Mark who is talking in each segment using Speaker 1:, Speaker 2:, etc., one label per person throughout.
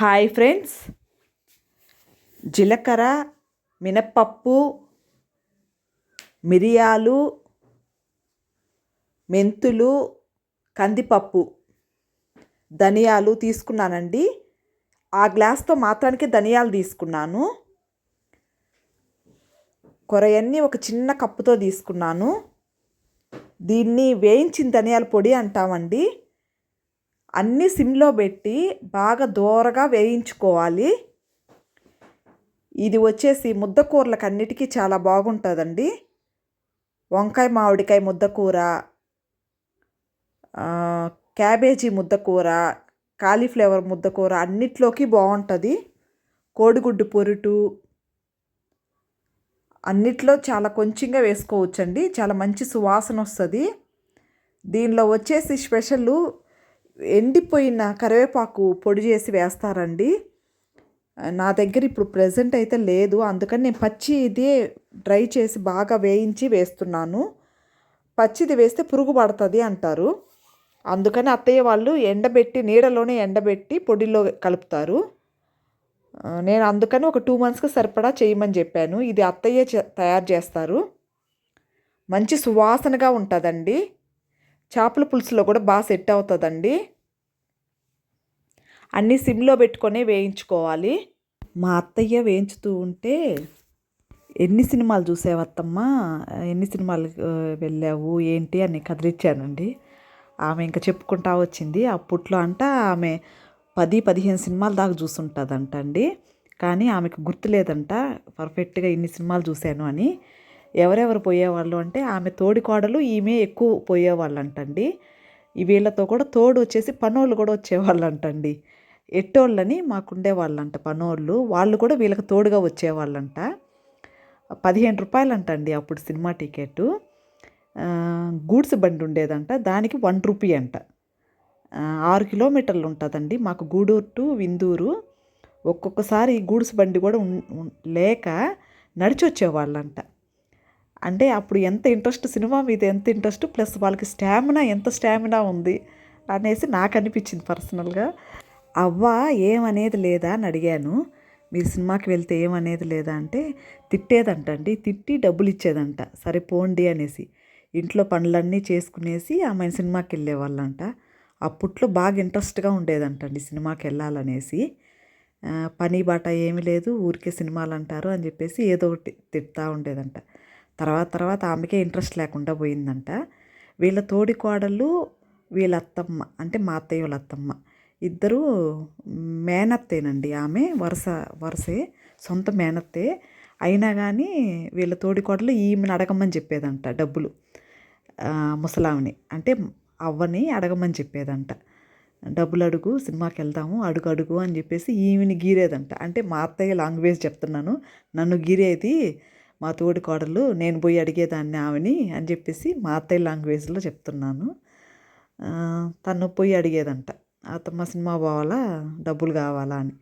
Speaker 1: Hi friends. జీలకర్ర మినప్పప్పు మిరియాలు మెంతులు కందిపప్పు ధనియాలు తీసుకున్నానండి. ఆ గ్లాస్తో మాత్రానికి ధనియాలు తీసుకున్నాను. కొరయన్ని ఒక చిన్న కప్పుతో తీసుకున్నాను. దీన్ని వేయించిన ధనియాల పొడి అంటామండి. అన్నీ సిమ్లో పెట్టి బాగా దూరగా వేయించుకోవాలి. ఇది వచ్చేసి ముద్దకూరలకు అన్నిటికీ చాలా బాగుంటుందండి. వంకాయ మామిడికాయ ముద్దకూర క్యాబేజీ ముద్దకూర కాలీఫ్లవర్ ముద్దకూర అన్నిట్లోకి బాగుంటుంది. కోడిగుడ్డు పొరుటు అన్నిట్లో చాలా కొంచెంగా వేసుకోవచ్చండి. చాలా మంచి సువాసన వస్తుంది దీనిలో వచ్చేసి స్పెషల్ ఎండిపోయిన కరివేపాకు పొడి చేసి వేస్తారండి. నా దగ్గర ఇప్పుడు ప్రజెంట్ అయితే లేదు. అందుకని నేను పచ్చి ఇదే డ్రై చేసి బాగా వేయించి వేస్తున్నాను. పచ్చిది వేస్తే పురుగు పడుతుంది అంటారు. అందుకని అత్తయ్య వాళ్ళు ఎండబెట్టి నీడలోనే ఎండబెట్టి పొడిలో కలుపుతారు. నేను అందుకని ఒక టూ మంత్స్కి సరిపడా చేయమని చెప్పాను. ఇది అత్తయ్య తయారు చేస్తారు. మంచి సువాసనగా ఉంటుందండి. చేపల పులుసులో కూడా బాగా సెట్ అవుతుందండి. అన్నీ సిమ్లో పెట్టుకొని వేయించుకోవాలి. మా అత్తయ్య వేయించుతూ ఉంటే ఎన్ని సినిమాలు చూసావత్తమ్మా ఎన్ని సినిమాలు వెళ్ళావు? ఏంటి అని కదిలిచ్చానండి. ఆమె ఇంకా చెప్పుకుంటా వచ్చింది. అప్పట్లో అంట ఆమె పది పదిహేను సినిమాల దాకా చూసుంటుందంట అండి కానీ ఆమెకు గుర్తులేదంట పర్ఫెక్ట్గా ఇన్ని సినిమాలు చూశాను అని. ఎవరెవరు పోయేవాళ్ళు అంటే ఆమె తోడి కోడలు ఈమె ఎక్కువ పోయేవాళ్ళు అంటండి వీళ్ళతో కూడా తోడు వచ్చేసి పనోళ్ళు కూడా వచ్చేవాళ్ళంటండి. ఎట్టోళ్ళని మాకుండే వాళ్ళంట పనోళ్ళు. వాళ్ళు కూడా వీళ్ళకి తోడుగా వచ్చేవాళ్ళంట. పదిహేను రూపాయలు అంటండి అప్పుడు సినిమా టికెట్. గూడ్స్ బండి ఉండేదంట. దానికి వన్ రూపీ అంట. ఆరు కిలోమీటర్లు ఉంటుందండి. మాకు గూడూరు టు విందూరు. ఒక్కొక్కసారి గూడ్స్ బండి కూడా లేక నడిచి వచ్చేవాళ్ళంట అంటే అప్పుడు ఎంత ఇంట్రెస్ట్ సినిమా మీద ఎంత ఇంట్రెస్ట్ ప్లస్ వాళ్ళకి స్టామినా ఎంత స్టామినా ఉంది అనేసి నాకు అనిపించింది పర్సనల్గా. అవ్వ ఏమనేది లేదా అని అడిగాను. మీరు సినిమాకి వెళ్తే ఏమనేది లేదా అంటే తిట్టేదంటండి తిట్టి డబ్బులు ఇచ్చేదంట. సరే పోండి అనేసి. ఇంట్లో పనులన్నీ చేసుకునేసి ఆమె సినిమాకి వెళ్ళేవాళ్ళంట. అప్పట్లో బాగా ఇంట్రెస్ట్గా ఉండేదంటండి సినిమాకి వెళ్ళాలనేసి. పని బాట ఏమీ లేదు ఊరికే సినిమాలు అంటారు అని చెప్పేసి ఏదో ఒకటి తిడతా ఉండేదంట. తర్వాత తర్వాత ఆమెకే ఇంట్రెస్ట్ లేకుండా పోయిందంట. వీళ్ళ తోడి కోడళ్ళు వీళ్ళ అత్తమ్మ అంటే మా అత్తయ్య వాళ్ళ అత్తమ్మ ఇద్దరు మేనత్తేనండి ఆమె వరుస వరుసే సొంత మేనత్తే. అయినా కానీ వీళ్ళ తోడి కోడలు ఈమెను అడగమని చెప్పేదంట డబ్బులు. ముసలామని ముసలామిని అంటే అవ్వని అడగమని చెప్పేదంట. డబ్బులు అడుగు సినిమాకి వెళ్దాము అడుగు అడుగు అని చెప్పేసి ఈమెని గీరేదంట. అంటే మా అత్తయ్య లాంగ్వేజ్ చెప్తున్నాను. నన్ను గీరేది మా తోడి కోడలు నేను పోయి అడిగేదాన్ని ఆమెని అని చెప్పేసి మా అత్తయ్య లాంగ్వేజ్లో చెప్తున్నాను. తను పోయి అడిగేదంట. అత్తమ్మ సినిమా పోవాలా? డబ్బులు కావాలా అని.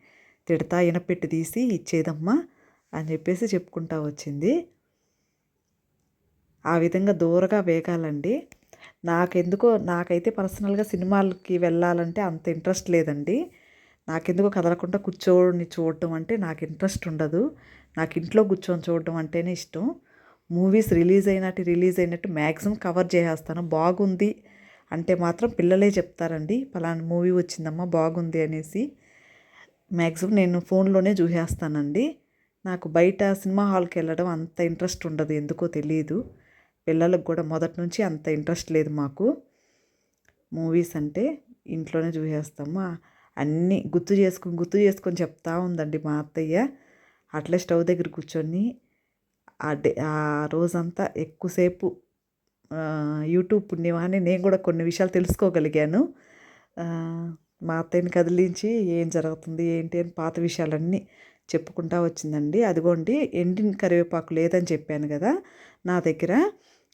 Speaker 1: తిడతా ఇనపెట్టి తీసి ఇచ్చేదమ్మా అని చెప్పేసి చెప్పుకుంటా వచ్చింది. ఆ విధంగా దూరగా వేగాలండి. నాకెందుకో నాకైతే పర్సనల్గా సినిమాలకి వెళ్ళాలంటే అంత ఇంట్రెస్ట్ లేదండి. నాకెందుకు కదలకుండా కూర్చోని చూడటం అంటే నాకు ఇంట్రెస్ట్ ఉండదు. నాకు ఇంట్లో కూర్చొని చూడటం అంటేనే ఇష్టం. మూవీస్ రిలీజ్ అయినట్టు రిలీజ్ అయినట్టు మ్యాక్సిమం కవర్ చేసేస్తాను. బాగుంది అంటే మాత్రం పిల్లలే చెప్తారండి పలానా మూవీ వచ్చిందమ్మా బాగుంది అనేసి. మ్యాక్సిమం నేను ఫోన్లోనే చూసేస్తానండి. నాకు బయట సినిమా హాల్కి వెళ్ళడం అంత ఇంట్రెస్ట్ ఉండదు ఎందుకో తెలియదు పిల్లలకు కూడా మొదటి నుంచి అంత ఇంట్రెస్ట్ లేదు మాకు. మూవీస్ అంటే ఇంట్లోనే చూసేస్తాము. అన్నీ గుర్తు చేసుకొని గుర్తు చేసుకొని చెప్తా ఉందండి మా అత్తయ్య. అట్లే స్టవ్ దగ్గర కూర్చొని ఆ డే ఆ రోజంతా ఎక్కువసేపు యూట్యూబ్ పుణ్యమాని నేను కూడా కొన్ని విషయాలు తెలుసుకోగలిగాను. మా అత్తయ్యని కదిలించి ఏం జరుగుతుంది ఏంటి అని పాత విషయాలన్నీ చెప్పుకుంటా వచ్చిందండి. అదిగోండి ఎండిన కరివేపాకు లేదని చెప్పాను కదా నా దగ్గర.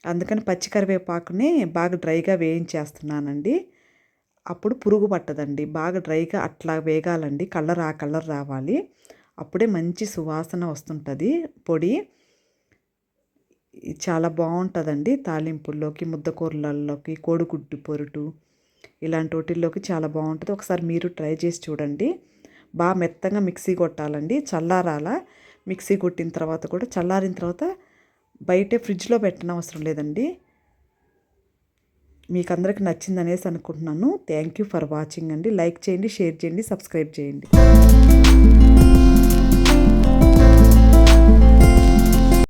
Speaker 1: అందుకని పచ్చి కరివేపాకుని బాగా డ్రైగా వేయించేస్తున్నానండి. అప్పుడు పురుగు పట్టదండి. బాగా డ్రైగా అట్లా వేగాలండి. కలర్ ఆ కలర్ రావాలి. అప్పుడే మంచి సువాసన వస్తుంటుంది. పొడి చాలా బాగుంటుందండి తాలింపుల్లోకి ముద్దకూరలలోకి కోడిగుడ్డు పొరుటు ఇలాంటి వాటిల్లోకి చాలా బాగుంటుంది. ఒకసారి మీరు ట్రై చేసి చూడండి. బాగా మెత్తగా మిక్సీ కొట్టాలండి. చల్లారాల? మిక్సీ కొట్టిన తర్వాత కూడా చల్లారిన తర్వాత బయటే ఫ్రిడ్జ్లో పెట్టిన అవసరం లేదండి. మీకు అందరికి నచ్చింది అనేసి అనుకుంటున్నాను. థ్యాంక్ యూ ఫర్ వాచింగ్ అండి. లైక్ చేయండి షేర్ చేయండి సబ్స్క్రైబ్ చేయండి.